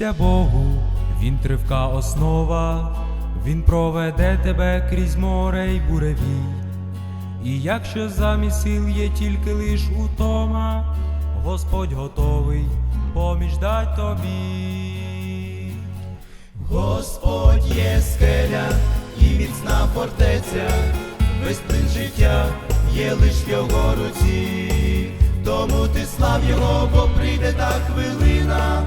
Довірся Богу, він тривка основа, він проведе тебе крізь море й буревій. І якщо замість сил є тільки лиш утома, Господь готовий поміч дать тобі. Господь є скеля і міцна фортеця, весь плин життя є лиш в його руці, тому ти слав його, бо прийде та хвилина,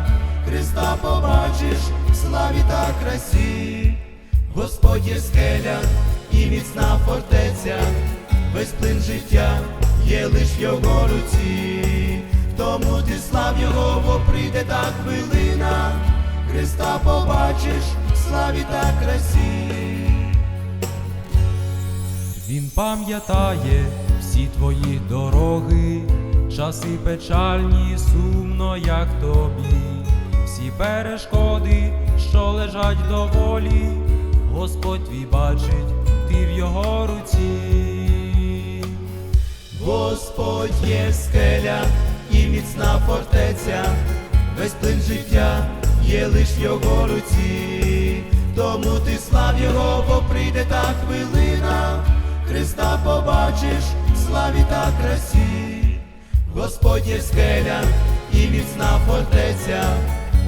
Христа побачиш в славі та красі, Господь є скеля і міцна фортеця, весь плин життя є лиш в його руці, тому ти слав його, бо прийде та хвилина. Христа побачиш в славі та красі. Він пам'ятає всі твої дороги, часи печальні, сумно, як тобі, всі перешкоди, що лежать доволі, Господь твій бачить, ти в його руці. Господь є скеля і міцна фортеця, весь плин життя є лиш в його руці, тому ти слав його, бо прийде та хвилина, Христа побачиш в славі та красі, Господь є скеля і міцна фортеця,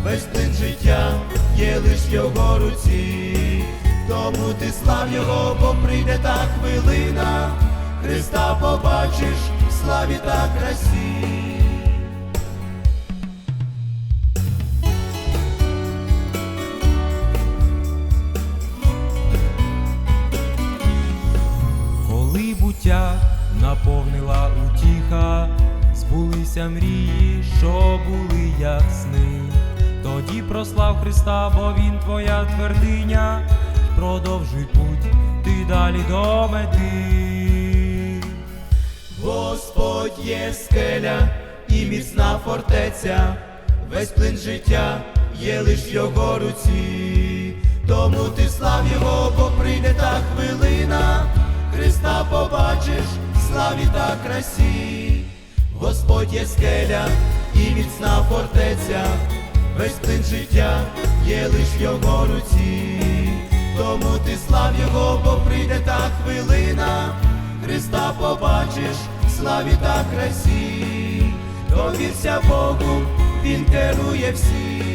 весь плин життя є лиш його руці, тому ти слав його, бо прийде та хвилина. Христа побачиш в славі та красі. Коли буття наповнила утіха, збулися мрії, що були як сни. Тоді прослав Христа, бо Він твоя твердиня, продовжуй путь, ти далі до мети. Господь є скеля і міцна фортеця, весь плин життя є лиш його руці, тому ти слав його, бо прийде та хвилина, Христа побачиш славі та красі, Господь є скеля і міцна фортеця, весь плин життя є лиш в його руці, тому ти слав його, бо прийде та хвилина. Христа побачиш в славі та красі, довірся Богу, Він керує всім.